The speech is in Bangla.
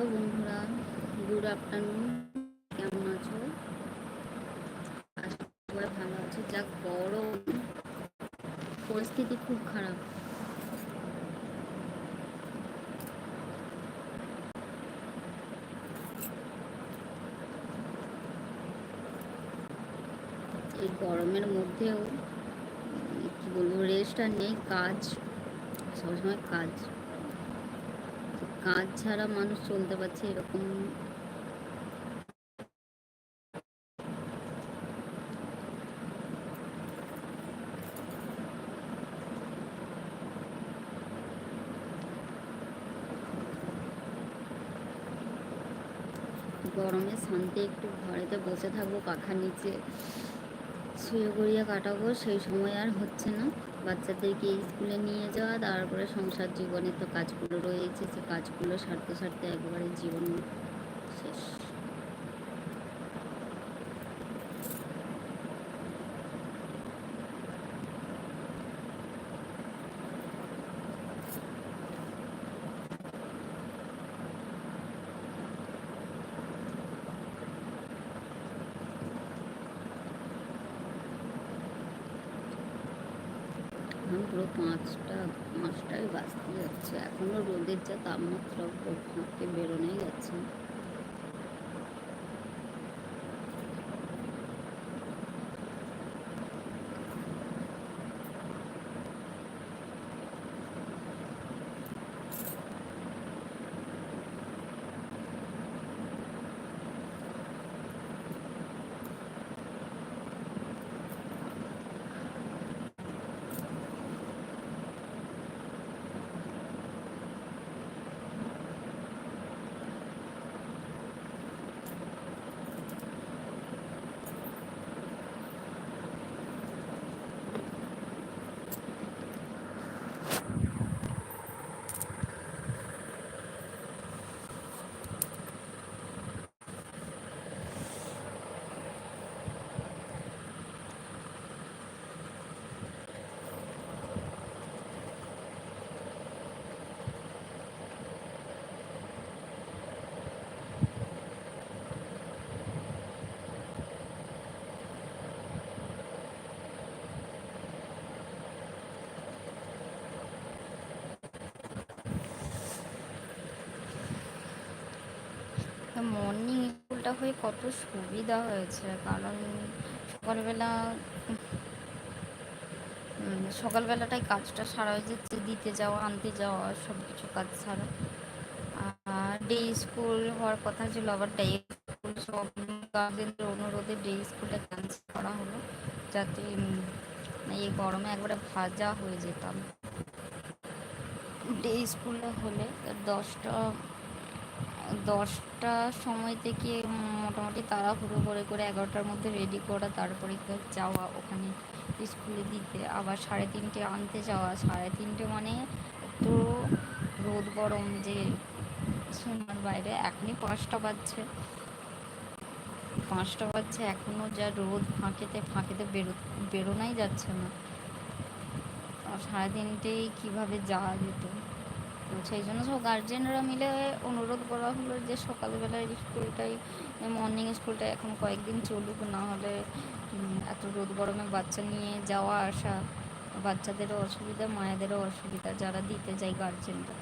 হ্যালো বন্ধুরা, গুড আফটারনুন। কেমন আছো? সবাই ভালো আছো। যা গরম। পরিস্থিতি খুব খারাপ। এই গরমের মধ্যেও কি বলব রেস্ট আর নেই, কাজ, সবসময় কাজ। কাজ ছাড়া মানুষ চলতে পারছে এরকম গরমে শান্তি একটু ঘরেতে বসে থাকবো পাখার নিচে শুয়ে গড়িয়ে কাটাবো, সেই সময় আর হচ্ছে না। বাচ্চাদেরকে স্কুলে নিয়ে যাওয়া, তারপরে সংসার জীবনে তো কাজগুলো রয়েছে, সে কাজগুলো সারতে সারতে একবারে জীবন শেষ এখন পুরো পাঁচটা পাঁচটায় বাঁচতে যাচ্ছে। এখনও রোদের যা তাপমাত্রা ফাঁকে বেরোনোই যাচ্ছে। না। মর্নিং স্কুলটা হয়ে কত সুবিধা হয়েছে কারণ সকালবেলা উম, সকালবেলাটায় কাজটা সারা হয়ে যাচ্ছে দিতে যাওয়া আনতে যাওয়া সব কিছু কাজ সারা আর ডে স্কুল হওয়ার কথা ছিল আবার ডে স্কুল সব গার্জেনদের অনুরোধে ডে স্কুলটা ক্যান্সেল করা হলো যাতে উম, এই গরমে একবারে ভাজা হয়ে যেতাম ডে স্কুলে হলে দশটা দশটার সময় থেকে মোটামুটি তাড়াহুড়ো করে করে এগারোটার মধ্যে রেডি করা, তারপরে যাওয়া ওখানে স্কুলে দিতে। আবার সাড়ে তিনটে আনতে যাওয়া। সাড়ে তিনটে মানে একটু রোদ গরম যে সোনার বাইরে, এখনই পাঁচটা বাজছে। পাঁচটা বাজছে এখনও যা রোদ ফাঁকেতে ফাঁকেতে বেরো, বেরোনাই যাচ্ছে না। সাড়ে তিনটেই কীভাবে যাওয়া যেত? সেই জন্য সব গার্জেনরা মিলে অনুরোধ করা হলো যে সকালবেলার স্কুলটাই মর্নিং স্কুলটা এখন কয়েকদিন চলুক, না হলে এত রোদ গরমে বাচ্চা নিয়ে যাওয়া আসা, বাচ্চাদেরও অসুবিধা, মায়েদেরও অসুবিধা, যারা দিতে যায় গার্জেনরা